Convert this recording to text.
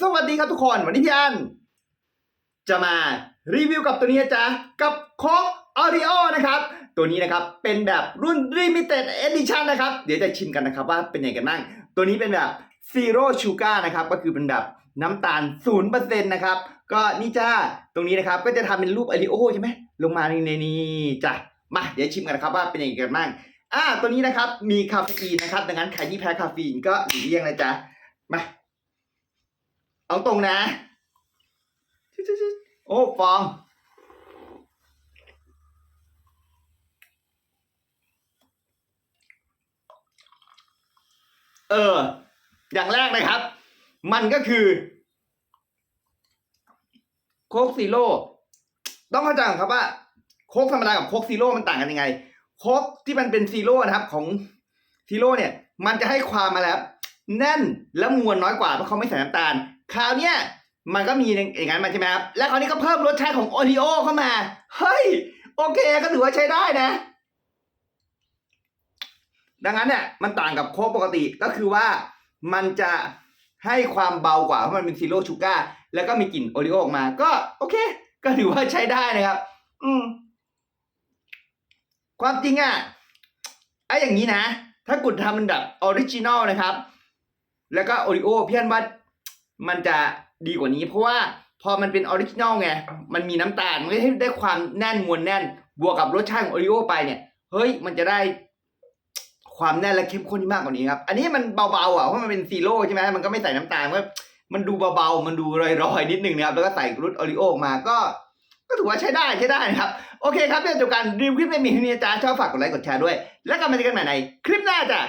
สวัสดีครับทุกคนวันนี้พี่อันจะมารีวิวกับตัวนี้จ๊ะกับโค้กออริโอนะครับ ตัวนี้นะครับเป็นแบบรุ่น Limited Edition นะครับ เดี๋ยวจะชิมกันนะครับว่าเป็นยังไงกันบ้าง ตัวนี้เป็นแบบ Zero Sugar นะครับ ก็คือเป็นแบบน้ำตาล 0%นะครับ ก็นี่จ้าตรงนี้นะครับก็จะทำเป็นรูปออริโอใช่ไหมลงมาในในนี้จ้ะมาเดี๋ยวชิมกันนะครับว่าเป็นยังไงกันบ้างอ่าตัวนี้นะครับมีคาเฟอีนนะครับ ดังนั้นใครที่แพ้คาเฟอีนก็หลีกเลี่ยงนะจ๊ะมา เอาตรงนะ โอ้ฟอง เออ อย่างแรกนะครับ มันก็คือ โค้กซีโร่ต้องเข้าใจก่อนครับว่า โค้กธรรมดากับโค้กซีโร่มันต่างกันยังไง โค้กที่มันเป็นซีโร่นะครับ ของซีโร่เนี่ย มันจะให้ความมาแล้วแน่นและมวลน้อยกว่าเพราะเขาไม่ใส่น้ำตาล คราวเนี้ยมันก็มีอย่างนั้นมาใช่ไหมครับ แล้วคราวนี้ก็เพิ่มรสชาติของโอริโอเข้ามา เฮ้ย โอเคก็ถือว่าใช้ได้นะ ดังนั้นเนี่ยมันต่างกับโค้กปกติก็คือว่ามันจะให้ความเบากว่าเพราะมันเป็นซีโร่ชูการ์แล้วก็มีกลิ่นโอริโอออกมา ก็โอเค ก็ถือว่าใช้ได้นะครับ อืม ความจริงอะไอ้อย่างนี้นะ ถ้ากุดทำเป็นแบบออริจินอลนะครับ แล้วก็โอริโอพี่อันว่า มันจะดีกว่านี้ เพราะว่าพอมันเป็นออริจินอลไง มันมีน้ำตาล มันก็ให้ได้ความแน่นมวลแน่น บวกกับรสชาติของโอริโอไปเนี่ย เฮ้ย มันจะได้ความแน่นและเข้มข้นที่มากกว่านี้ครับ อันนี้มันเบาๆอะ เพราะมันเป็นซีโร่ใช่ไหมมันก็ไม่ใส่น้ำตาลมันก็มันดูเบาๆ มันดูรอยๆ นิดนึงนะครับ แล้วก็ใส่รสโอริโอมาก็ ก็ถือว่าใช้ได้ใช้ได้นะครับ โอเคครับเรื่องจบการรีวิวคลิปไม่มีที่นี่จ้าชอบฝากกดไลค์กดแชร์ด้วย แล้วกลับมาเจอกันใหม่ในคลิปหน้าจ้ะ